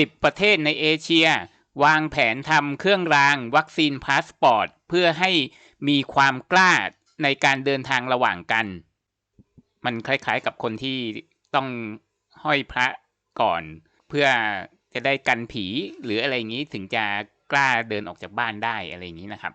10 ประเทศในเอเชีย วางแผนทำเครื่องรางวัคซีนพาสปอร์ต เพื่อให้มีความกล้าในการเดินทางระหว่างกัน มันคล้ายๆกับคนที่ต้องห้อยพระก่อน เพื่อจะได้กันผีหรืออะไรอย่างนี้ถึงจะกล้าเดินออกจากบ้านได้อะไรอย่างนี้นะครับ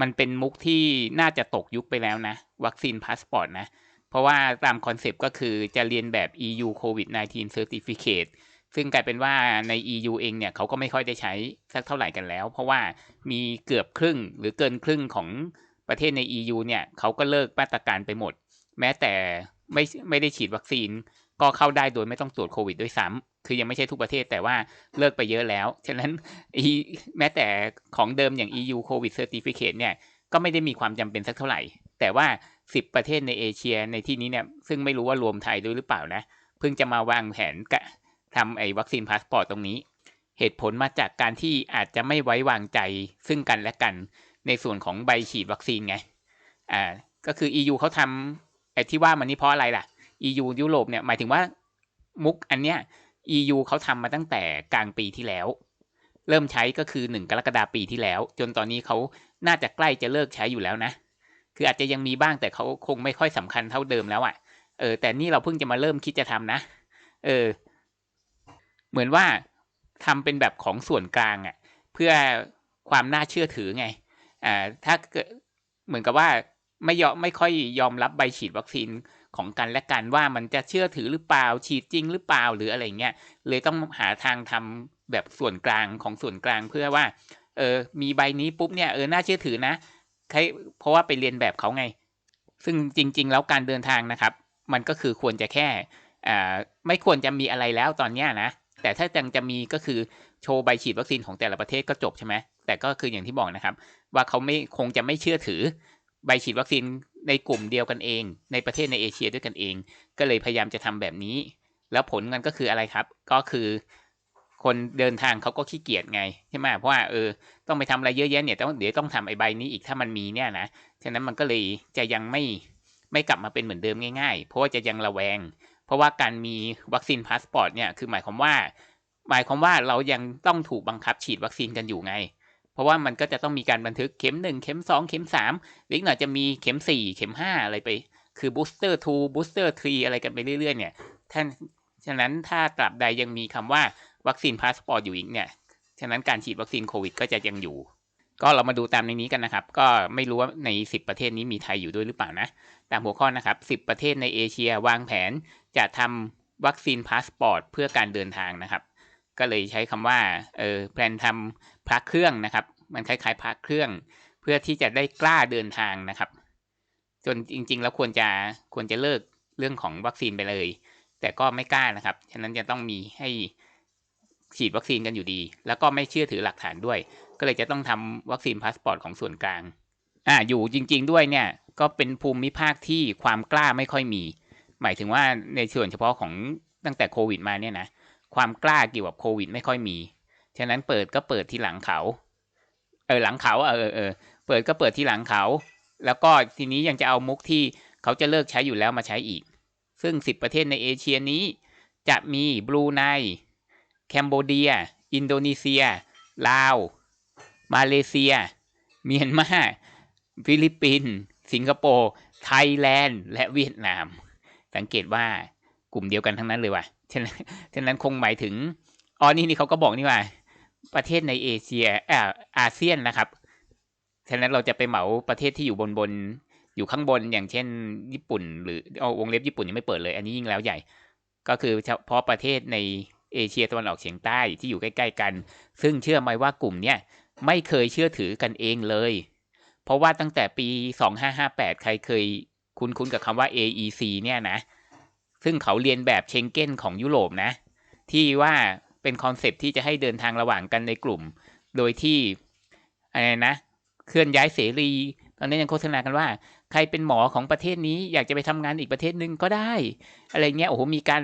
มันเป็นมุกที่น่าจะตกยุคไปแล้วนะ วัคซีนพาสปอร์ตนะ เพราะว่าตามคอนเซปต์ก็คือจะเรียนแบบ EU COVID-19 Certificate ซึ่งกลายเป็นว่าใน EU เองเนี่ยเขาก็ไม่ค่อยได้ใช้สักเท่าไหร่กันแล้ว เพราะว่ามีเกือบครึ่งหรือเกินครึ่งของประเทศใน EU เนี่ยเขาก็เลิกมาตรการไปหมด แม้แต่ไม่ไม่ได้ฉีดวัคซีน ก็เข้าได้โดยไม่ต้องตรวจโควิดด้วยซ้ำคือยังไม่ใช่ทุกประเทศแต่ว่าเลิกไปเยอะแล้ว ฉะนั้นแม้แต่ของเดิมอย่าง EU COVID Certificate เนี่ยก็ไม่ได้มีความจำเป็นสักเท่าไหร่ แต่ว่า 10 ประเทศในเอเชียในที่นี้เนี่ยซึ่งไม่รู้ว่ารวมไทยด้วยหรือเปล่านะ เพิ่งจะมาวางแผนกะ ทำไอ้วัคซีนพาสปอร์ตตรงนี้ เหตุผลมาจากการที่อาจจะไม่ไว้วางใจซึ่งกันและกันในส่วนของใบฉีดวัคซีนไง อ่า ก็คือ EU เขาทำไอ้ที่ว่ามันนี่เพราะอะไรล่ะ EU ยุโรปเนี่ยหมายถึงว่ามุกอันเนี้ย EU เขาทำมาตั้งแต่กลางปีที่แล้ว เริ่มใช้ก็คือหนึ่งกรกฎาปีที่แล้ว จนตอนนี้เขาน่าจะใกล้จะเลิกใช้อยู่แล้วนะ คืออาจจะยังมีบ้างแต่เขาคงไม่ค่อยสำคัญเท่าเดิมแล้วอะ่ะ เออ แต่นี่เราเพิ่งจะมาเริ่มคิดจะทำนะ เออ เหมือนว่าทำเป็นแบบของส่วนกลางอะ่ะ เพื่อความน่าเชื่อถือไงอ่าถ้าเกิดเหมือนกับว่าไม่ยอมไม่ค่อยยอมรับใบฉีดวัคซีนของกันและกันว่ามันจะเชื่อถือหรือเปล่าฉีดจริงหรือเปล่าหรืออะไรเงี้ยเลยต้องหาทางทำแบบส่วนกลางของส่วนกลางเพื่อว่าเออมีใบนี้ปุ๊บเนี่ยเออน่าเชื่อถือนะเพราะว่าไปเรียนแบบเขาไง ซึ่งจริง ๆ แล้วการเดินทางนะครับ มันก็คือควรจะแค่อ่าไม่ควรจะมีอะไรแล้วตอนเนี้ยนะ แต่ถ้าจังจะมีก็คือโชว์ใบฉีดวัคซีนของแต่ละประเทศก็จบใช่ไหมแต่ก็คืออย่างที่บอกนะครับ ว่าเขาไม่คงจะไม่เชื่อถือใบฉีดวัคซีนในกลุ่มเดียวกันเอง ในประเทศในเอเชียด้วยกันเอง ก็เลยพยายามจะทำแบบนี้ แล้วผลมันก็คืออะไรครับ ก็คือคนเดินทางเขาก็ขี้เกียจไงใช่ไหมเพราะว่าเออต้องไปทำอะไรเยอะแยะเนี่ยต้องเดี๋ยวต้องทำไอ้ใบนี้อีกถ้ามันมีเนี่ยนะฉะนั้นมันก็เลยจะยังไม่ไม่กลับมาเป็นเหมือนเดิมง่ายๆ เพราะว่าจะยังระแวง เพราะว่าการมีวัคซีนพาสปอร์ตเนี่ยคือหมายความว่า หมายความว่าเรายังต้องถูกบังคับฉีดวัคซีนกันอยู่ไง เพราะว่ามันก็จะต้องมีการบันทึกเข็มหนึ่งเข็มสองเข็มสามอีกหน่อยจะมีเข็มสี่เข็มห้าอะไรไป คือบูสเตอร์ทูบูสเตอร์ทรีอะไรกันไปเรื่อยๆเนี่ยท่านฉะนั้นถ้าตราบใดยังมีคำว่าวัคซีนพาสปอร์ตอยู่อีกเนี่ย ฉะนั้นการฉีดวัคซีนโควิดก็จะยังอยู่ ก็เรามาดูตามในนี้กันนะครับ ก็ไม่รู้ว่าใน 10 ประเทศนี้มีไทยอยู่ด้วยหรือเปล่านะ ตามหัวข้อนะครับ 10 ประเทศในเอเชียวางแผนจะทำวัคซีนพาสปอร์ตเพื่อการเดินทางนะครับ ก็เลยใช้คำว่าเออแพลนทำพระเครื่องนะครับ มันคล้ายๆพระเครื่อง เพื่อที่จะได้กล้าเดินทางนะครับ จนจริง ๆ แล้วควรจะควรจะเลิกเรื่องของวัคซีนไปเลย แต่ก็ไม่กล้านะครับ ฉะนั้นจะต้องมีให้ฉีดวัคซีนกันอยู่ดี แล้วก็ไม่เชื่อถือหลักฐานด้วย ก็เลยจะต้องทำวัคซีนพาสปอร์ตของส่วนกลาง อ่าอยู่จริง ๆ ด้วยเนี่ยก็เป็นภูมิภาคที่ความกล้าไม่ค่อยมี หมายถึงว่าในส่วนเฉพาะของตั้งแต่โควิดมาเนี่ยนะความกล้าเกี่ยวกับโควิดไม่ค่อยมี ฉะนั้นเปิดก็เปิดที่หลังเขา เออหลังเขาเออเออเปิดก็เปิดที่หลังเขา แล้วก็ทีนี้ยังจะเอามุกที่เขาจะเลิกใช้อยู่แล้วมาใช้อีก ซึ่ง 10 ประเทศในเอเชียนี้ จะมีบรูไน แคนเบเดีย อินโดนีเซีย ลาว มาเลเซีย เมียนมา ฟิลิปปินส์สิงคโปร์ไทยแลนด์ และเวียดนาม สังเกตว่ากลุ่มเดียวกันทั้งนั้นเลยว่ะฉะนั้นฉะนั้นคงหมายถึงอ๋อนี่นี่เขาก็บอกนี่ว่า ประเทศในเอเชียอ่าอาเซียนนะครับฉะนั้นเราจะไปเหมาประเทศที่อยู่บนบนอยู่ข้างบนอย่างเช่น ญี่ปุ่น หรือเอาวงเล็บญี่ปุ่นยังไม่เปิดเลย อันนี้ยิ่งแล้วใหญ่ ก็คือเฉพาะประเทศในเอเชียตะวันออกเฉียงใต้ที่อยู่ใกล้ ๆ กัน ซึ่งเชื่อไหมว่ากลุ่มเนี้ย ไม่เคยเชื่อถือกันเองเลย เพราะว่าตั้งแต่ปี 2558 ใครเคยคุ้นๆกับคำว่า AEC เนี่ยนะ ซึ่งเขาเรียนแบบเชงเก้นของยุโรปนะ ที่ว่าเป็นคอนเซปที่จะให้เดินทางระหว่างกันในกลุ่ม โดยที่อะไรนะ เคลื่อนย้ายเสรี ตอนนี้ยังโฆษณากันว่า ใครเป็นหมอของประเทศนี้ อยากจะไปทำงานอีกประเทศหนึ่งก็ได้ อะไรเงี้ย โอ้โห มีการ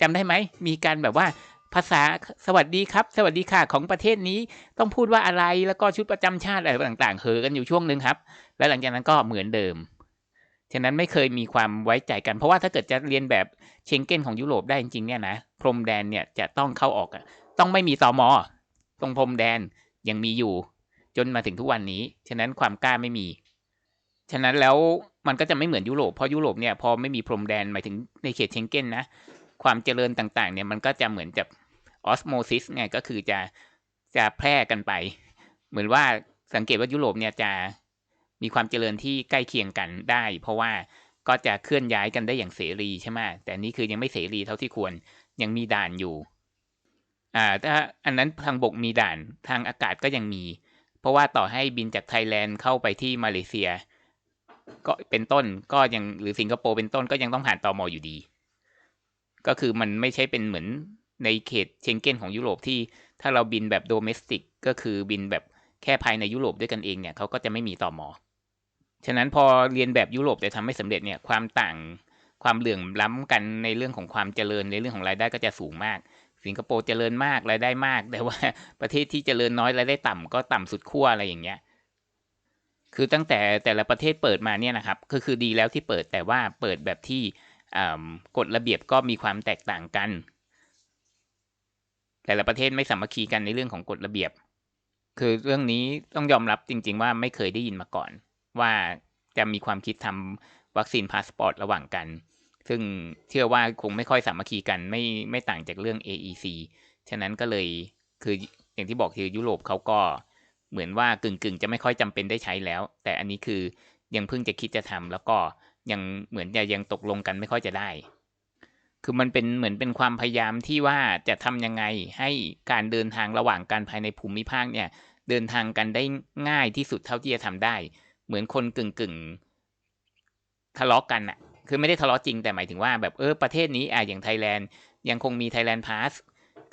จำได้ไหม มีการแบบว่า ภาษาสวัสดีครับ สวัสดีค่ะของประเทศนี้ต้องพูดว่าอะไรแล้วก็ชุดประจำชาติอะไรต่างๆเฮอกันอยู่ช่วงหนึ่งครับ แล้วหลังจากนั้นก็เหมือนเดิมฉะนั้นไม่เคยมีความไว้ใจกัน เพราะว่าถ้าเกิดจะเรียนแบบเชงเก้นของยุโรปได้จริงๆเนี่ยนะพรมแดนเนี่ยจะต้องเข้าออกต้องไม่มีตอมอตรงพรมแดนยังมีอยู่ จนมาถึงทุกวันนี้ฉะนั้นความกล้าไม่มี ฉะนั้นแล้วมันก็จะไม่เหมือนยุโรปเพราะยุโรปเนี่ยพอไม่มีพรมแดนหมายถึงในเขตเชงเก้นนะความเจริญต่างๆเนี่ยมันก็จะเหมือนกับ ออสโมซิสเนี่ยก็คือจะจะแพร่กันไป เหมือนว่าสังเกตว่ายุโรปเนี่ยจะมีความเจริญที่ใกล้เคียงกันได้ เพราะว่าก็จะเคลื่อนย้ายกันได้อย่างเสรีใช่ไหมแต่นี่คือยังไม่เสรีเท่าที่ควรยังมีด่านอยู่อ่าถ้าอันนั้นทางบกมีด่านทางอากาศก็ยังมี เพราะว่าต่อให้บินจากไทยแลนด์เข้าไปที่มาเลเซีย ก็เป็นต้นก็ยังหรือสิงคโปร์เป็นต้นก็ยังต้องผ่านตอมออยู่ดี ก็คือมันไม่ใช่เป็นเหมือน ในเขตเชงเก้นของยุโรปที่ถ้าเราบินแบบโดเมสติกก็คือบินแบบแค่ภายในยุโรปด้วยกันเองเนี่ยเขาก็จะไม่มีต่อมอ ฉะนั้นพอเรียนแบบยุโรปแต่ทำไม่สำเร็จเนี่ยความต่างความเหลื่อมล้ำกันในเรื่องของความเจริญในเรื่องของรายได้ก็จะสูงมาก สิงคโปร์เจริญมากรายได้มาก แต่ว่าประเทศที่เจริญน้อยรายได้ต่ำก็ต่ำสุดขั้วอะไรอย่างเงี้ย คือตั้งแต่แต่ละประเทศเปิดมาเนี่ยนะครับก็คือดีแล้วที่เปิดแต่ว่าเปิดแบบที่กฎระเบียบก็มีความแตกต่างกัน แต่ละประเทศไม่สามัคคีกันในเรื่องของกฎระเบียบ คือเรื่องนี้ต้องยอมรับจริง ๆ ว่าไม่เคยได้ยินมาก่อน ว่าจะมีความคิดทำวัคซีนพาสปอร์ตระหว่างกัน ซึ่งเชื่อว่าคงไม่ค่อยสามัคคีกันไม่ไม่ต่างจากเรื่อง AEC ฉะนั้นก็เลยคืออย่างที่บอกคือยุโรปเขาก็เหมือนว่ากึ่งๆ จะไม่ค่อยจำเป็นได้ใช้แล้ว แต่อันนี้คือยังเพิ่งจะคิดจะทำแล้วก็ยังเหมือนจะยังตกลงกันไม่ค่อยจะได้ คือมันเป็นเหมือนเป็นความพยายามที่ว่าจะทำยังไงให้การเดินทางระหว่างกันภายในภูมิภาคเนี่ย เดินทางกันได้ง่ายที่สุดเท่าที่จะทำได้ เหมือนคนกึ่งกึ่งทะเลาะกกันอะคือไม่ได้ทะเลาะจริงแต่หมายถึงว่าแบบเออประเทศนี้อะอย่างไทยแลนด์ยังคงมีไทยแลนด์พาส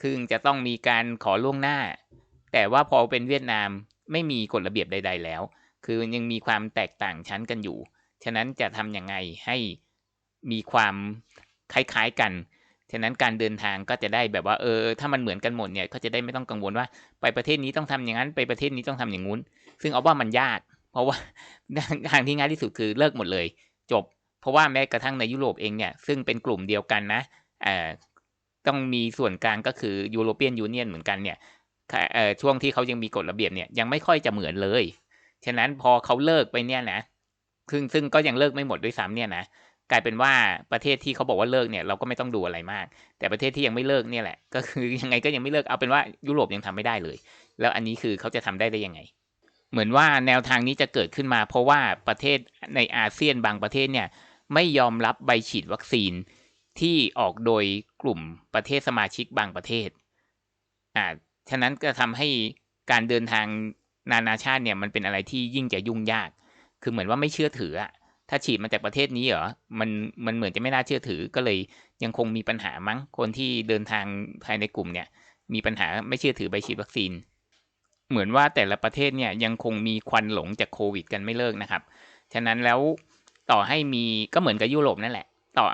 คือจะต้องมีการขอล่วงหน้า แต่ว่าพอเป็นเวียดนามไม่มีกฎระเบียบใด ๆ แล้ว คือยังมีความแตกต่างชั้นกันอยู่ ฉะนั้นจะทำยังไงให้มีความ คล้ายๆกัน ฉะนั้นการเดินทางก็จะได้แบบว่าเออถ้ามันเหมือนกันหมดเนี่ยก็จะได้ไม่ต้องกังวลว่าไปประเทศนี้ต้องทำอย่างนั้นไปประเทศนี้ต้องทำอย่างงู้น ซึ่งเอาว่ามันยาก เพราะว่าทางที่ง่ายที่สุดคือเลิกหมดเลย จบ เพราะว่าแม้กระทั่งในยุโรปเองเนี่ยซึ่งเป็นกลุ่มเดียวกันนะเอ่าต้องมีส่วนกลางก็คือยูโรเปียนยูเนียนเหมือนกันเนี่ยช่วงที่เขายังมีกฎระเบียบเนี่ยยังไม่ค่อยจะเหมือนเลย ฉะนั้นพอเขาเลิกไปเนี่ยนะซึ่งซึ่งก็ยังเลิกไม่หมดด้วยซ้ำเนี่ยนะ กลายเป็นว่าประเทศที่เขาบอกว่าเลิกเนี่ยเราก็ไม่ต้องดูอะไรมาก แต่ประเทศที่ยังไม่เลิกเนี่ยแหละ ก็คือยังไงก็ยังไม่เลิกเอาเป็นว่ายุโรปยังทำไม่ได้เลย แล้วอันนี้คือเขาจะทำได้ได้ยังไง เหมือนว่าแนวทางนี้จะเกิดขึ้นมา เพราะว่าประเทศในอาเซียนบางประเทศเนี่ยไม่ยอมรับใบฉีดวัคซีนที่ออกโดยกลุ่มประเทศสมาชิกบางประเทศอ่าฉะนั้นก็ทำให้การเดินทางนานาชาติเนี่ยมันเป็นอะไรที่ยิ่งจะยุ่งยาก คือเหมือนว่าไม่เชื่อถืออะ ถ้าฉีดมาจากประเทศนี้เหรอ มันมันเหมือนจะไม่น่าเชื่อถือ ก็เลยยังคงมีปัญหามั้ง คนที่เดินทางภายในกลุ่มเนี่ย มีปัญหาไม่เชื่อถือใบฉีดวัคซีน เหมือนว่าแต่ละประเทศเนี่ยยังคงมีควันหลงจากโควิด กันไม่เลิกนะครับ ฉะนั้นแล้วต่อให้มีก็เหมือนกับยุโรปนั่นแหละ ต่อ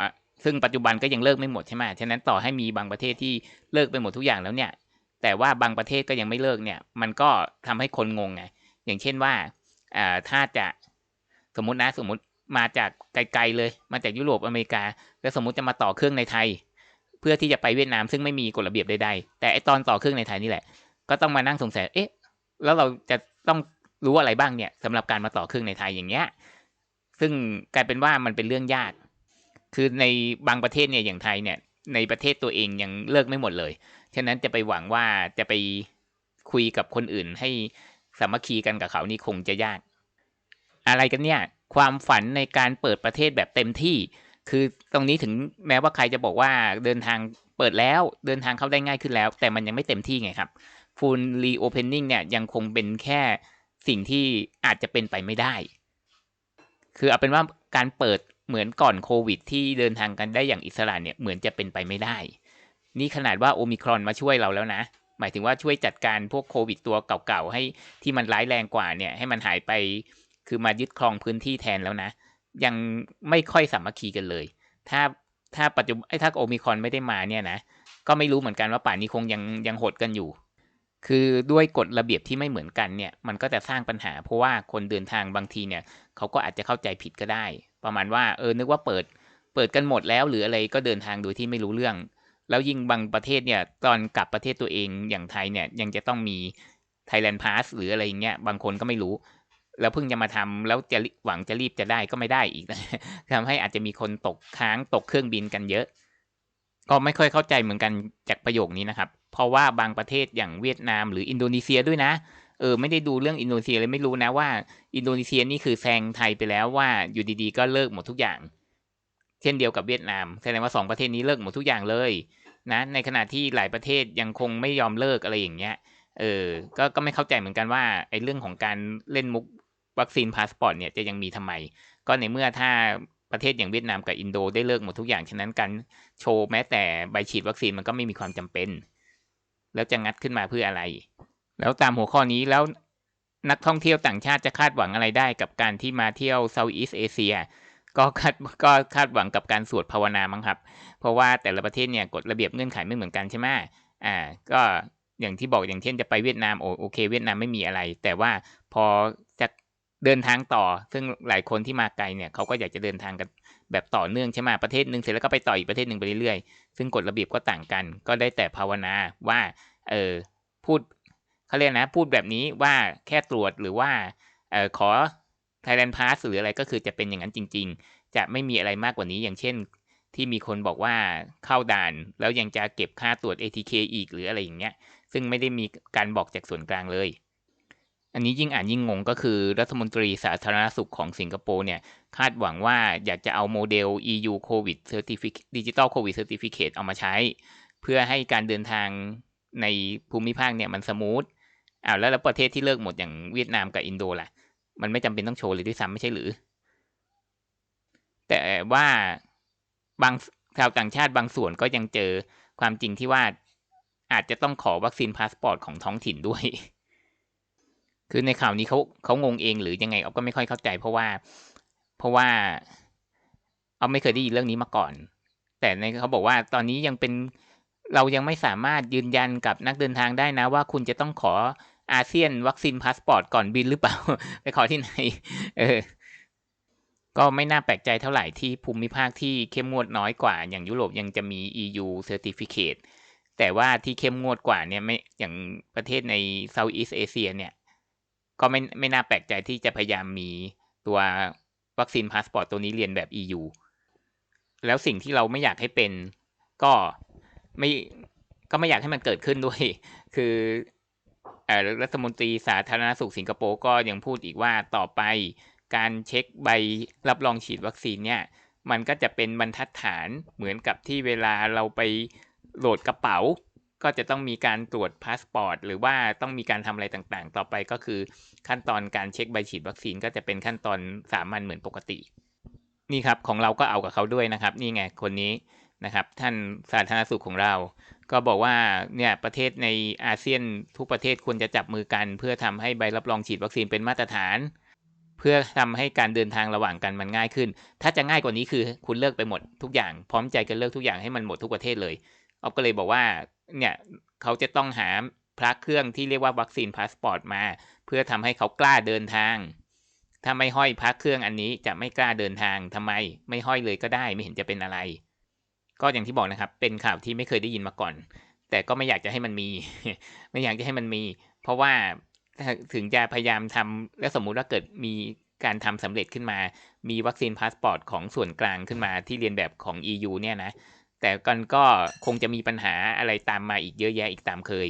ซึ่งปัจจุบันก็ยังเลิกไม่หมดใช่ไหมฉะนั้นต่อให้มีบางประเทศที่เลิกไปหมดทุกอย่างแล้วเนี่ย แต่ว่าบางประเทศก็ยังไม่เลิกเนี่ย มันก็ทำให้คนงงไง อย่างเช่นว่าถ้าจะสมมตินะสมมติ มาจากไกลๆเลย มาจากยุโรปอเมริกา แล้วสมมติจะมาต่อเครื่องในไทย เพื่อที่จะไปเวียดนามซึ่งไม่มีกฎระเบียบใดๆ แต่ไอตอนต่อเครื่องในไทยนี่แหละ ก็ต้องมานั่งสงสัย เอ๊ะ แล้วเราจะต้องรู้อะไรบ้างเนี่ยสำหรับการมาต่อเครื่องในไทยอย่างเงี้ย ซึ่งกลายเป็นว่ามันเป็นเรื่องยาก คือในบางประเทศเนี่ยอย่างไทยเนี่ย ในประเทศตัวเองยังเลิกไม่หมดเลย ฉะนั้นจะไปหวังว่าจะไปคุยกับคนอื่นให้สามัคคีกันกับเขานี่คงจะยาก อะไรกันเนี่ย ความฝันในการเปิดประเทศแบบเต็มที่ คือตรงนี้ถึงแม้ว่าใครจะบอกว่าเดินทางเปิดแล้วเดินทางเข้าได้ง่ายขึ้นแล้ว แต่มันยังไม่เต็มที่ไงครับฟูลรีโอเพนนิ่งเนี่ยยังคงเป็นแค่สิ่งที่อาจจะเป็นไปไม่ได้ คือเอาเป็นว่าการเปิดเหมือนก่อนโควิด ที่เดินทางกันได้อย่างอิสระเนี่ยเหมือนจะเป็นไปไม่ได้ นี่ขนาดว่าโอมิครอนมาช่วยเราแล้วนะ หมายถึงว่าช่วยจัดการพวกโควิดตัวเก่าๆให้ที่มันร้ายแรงกว่าเนี่ยให้มันหายไป คือมายึดครองพื้นที่แทนแล้วนะ ยังไม่ค่อยสามัคคีกันเลย ถ้าถ้าปัจจุบันถ้าโอมิคอนไม่ได้มาเนี่ยนะ ก็ไม่รู้เหมือนกันว่าป่านนี้คงยังยังหดกันอยู่ คือด้วยกฎระเบียบที่ไม่เหมือนกันเนี่ย มันก็จะสร้างปัญหา เพราะว่าคนเดินทางบางทีเนี่ยเขาก็อาจจะเข้าใจผิดก็ได้ ประมาณว่าเออนึกว่าเปิดเปิดกันหมดแล้วหรืออะไรก็เดินทางโดยที่ไม่รู้เรื่อง แล้วยิ่งบางประเทศเนี่ยตอนกลับประเทศตัวเองอย่างไทยเนี่ยยังจะต้องมี Thailand Pass หรืออะไรอย่างเงี้ยบางคนก็ไม่รู้ แล้วเพิ่งจะมาทำแล้วจะหวังจะรีบจะได้ก็ไม่ได้อีกนะทำให้อาจจะมีคนตกค้างตกเครื่องบินกันเยอะ ก็ไม่ค่อยเข้าใจเหมือนกันจากประโยคนี้นะครับ เพราะว่าบางประเทศอย่างเวียดนามหรืออินโดนีเซียด้วยนะเออไม่ได้ดูเรื่องอินโดนีเซียเลยไม่รู้นะว่า อินโดนีเซียนี่คือแซงไทยไปแล้วว่าอยู่ดีๆ ก็เลิกหมดทุกอย่าง เช่นเดียวกับเวียดนามแสดงว่าสองประเทศนี้เลิกหมดทุกอย่างเลยนะในขณะที่หลายประเทศยังคงไม่ยอมเลิกอะไรอย่างเงี้ยเออก็ก็ไม่เข้าใจเหมือนกันว่าไอ้เรื่องของการเล่นมุก วัคซีนพาสปอร์ตเนี่ยจะยังมีทำไม ก็ในเมื่อถ้าประเทศอย่างเวียดนามกับอินโดได้เลิกหมดทุกอย่าง ฉะนั้นการโชว์แม้แต่ใบฉีดวัคซีนมันก็ไม่มีความจำเป็น แล้วจะงัดขึ้นมาเพื่ออะไร แล้วตามหัวข้อนี้แล้วนักท่องเที่ยวต่างชาติจะคาดหวังอะไรได้กับการที่มาเที่ยวเซาท์อีสเอเชียก็คาดก็คาดหวังกับการสวดภาวนามั้งครับ เพราะว่าแต่ละประเทศเนี่ยกฎระเบียบเงื่อนไขไม่เหมือนกันใช่ไหมอ่า ก็อย่างที่บอกอย่างเช่นจะไปเวียดนามโอโอเค เวียดนามไม่มีอะไร แต่ว่าพอ เดินทางต่อ ซึ่งหลายคนที่มาไกลเนี่ยเขาก็อยากจะเดินทางกันแบบต่อเนื่องใช่ไหมประเทศหนึ่งเสร็จแล้วก็ไปต่ออีกประเทศหนึ่งไปเรื่อยๆ ซึ่งกฎระเบียบก็ต่างกัน ก็ได้แต่ภาวนาว่า เออพูดเขาเรียกนะ พูดแบบนี้ว่าแค่ตรวจหรือว่าเออขอ Thailand Pass หรืออะไรก็คือจะเป็นอย่างนั้นจริง ๆ จะไม่มีอะไรมากกว่านี้ อย่างเช่น ที่มีคนบอกว่าเข้าด่าน แล้วยังจะเก็บค่าตรวจ ATK อีกหรืออะไรอย่างเงี้ย ซึ่งไม่ได้มีการบอกจากส่วนกลางเลย อันนี้ยิ่งอ่านยิ่งงงก็คือรัฐมนตรีสาธารณสุขของสิงคโปร์เนี่ย คาดหวังว่าอยากจะเอาโมเดล EU COVID Certificate Digital COVID Certificate เอามาใช้ เพื่อให้การเดินทางในภูมิภาคเนี่ยมันสมูทอ้าวแล้วแล้วประเทศที่เลิกหมดอย่างเวียดนามกับอินโดล่ะ มันไม่จำเป็นต้องโชว์เลยด้วยซ้ำไม่ใช่หรือ แต่ว่าบางชาวต่างชาติบางส่วนก็ยังเจอความจริงที่ว่าอาจจะต้องขอวัคซีนพาสปอร์ตของท้องถิ่นด้วย คือในข่าวนี้เขาเขางงเองหรือยังไงเอาก็ไม่ค่อยเข้าใจ เพราะว่า เพราะว่าเอาไม่เคยได้ยินเรื่องนี้มาก่อน แต่ในเขาบอกว่าตอนนี้ยังเป็นเรายังไม่สามารถยืนยันกับนักเดินทางได้นะ ว่าคุณจะต้องขออาเซียนวัคซีนพาสปอร์ตก่อนบินหรือเปล่า ไปขอที่ไหน เออ ก็ไม่น่าแปลกใจเท่าไหร่ที่ภูมิภาคที่เข้มงวดน้อยกว่า อย่างยุโรปยังจะมี EU Certificate แต่ว่าที่เข้มงวดกว่าเนี่ยไม่อย่างประเทศใน Southeast Asia เนี่ย ก็ไม่ไม่น่าแปลกใจที่จะพยายามมีตัววัคซีนพาสปอร์ตตัวนี้เรียนแบบ EU แล้วสิ่งที่เราไม่อยากให้เป็น ก็ไม่ก็ไม่อยากให้มันเกิดขึ้นด้วย คือรัฐมนตรีสาธารณสุขสิงคโปร์ก็ยังพูดอีกว่าต่อไป การเช็คใบรับรองฉีดวัคซีนเนี่ย มันก็จะเป็นบรรทัดฐานเหมือนกับที่เวลาเราไปโหลดกระเป๋า ก็จะต้องมีการตรวจพาสปอร์ตหรือว่าต้องมีการทำอะไรต่างๆ ต่อไปก็คือขั้นตอนการเช็คใบฉีดวัคซีนก็จะเป็นขั้นตอนสามัญเหมือนปกติ นี่ครับของเราก็เอากับเขาด้วยนะครับ นี่ไงคนนี้นะครับ ท่านสาธารณสุขของเรา ก็บอกว่าเนี่ยประเทศในอาเซียนทุกประเทศควรจะจับมือกัน เพื่อทำให้ใบรับรองฉีดวัคซีนเป็นมาตรฐาน เพื่อทำให้การเดินทางระหว่างกันมันง่ายขึ้น ถ้าจะง่ายกว่านี้คือคุณเลิกไปหมดทุกอย่างพร้อมใจกันเลิกทุกอย่างให้มันหมดทุกประเทศเลยออฟก็เลยบอกว่า เนี่ยเขาจะต้องหาพระเครื่องที่เรียกว่าวัคซีนพาสปอร์ตมา เพื่อทำให้เขากล้าเดินทาง ถ้าไม่ห้อยพระเครื่องอันนี้จะไม่กล้าเดินทางทำไม ไม่ห้อยเลยก็ได้ไม่เห็นจะเป็นอะไร ก็อย่างที่บอกนะครับ เป็นข่าวที่ไม่เคยได้ยินมาก่อน แต่ก็ไม่อยากจะให้มันมี ไม่อยากจะให้มันมี เพราะว่าถึงจะพยายามทำแล้วสมมุติว่าเกิดมีการทำสำเร็จขึ้นมา มีวัคซีนพาสปอร์ตของส่วนกลางขึ้นมาที่เรียนแบบของ EU เนี่ยนะ แต่กันก็คงจะมีปัญหาอะไรตามมาอีกเยอะแยะอีกตามเคย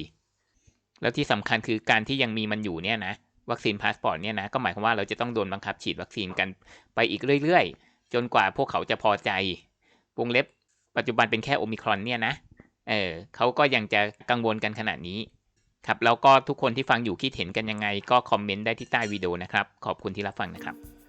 แล้วที่สำคัญคือการที่ยังมีมันอยู่เนี่ยนะวัคซีนพาสปอร์ตเนี่ยนะก็หมายความว่าเราจะต้องโดนบังคับฉีดวัคซีนกันไปอีกเรื่อยๆ จนกว่าพวกเขาจะพอใจ วงเล็บปัจจุบันเป็นแค่โอมิครอนเนี่ยนะ เออเขาก็ยังจะกังวลกันขนาดนี้ ครับ แล้วก็ทุกคนที่ฟังอยู่คิดเห็นกันยังไง ก็คอมเมนต์ได้ที่ใต้วิดีโอนะครับ ขอบคุณที่รับฟังนะครับ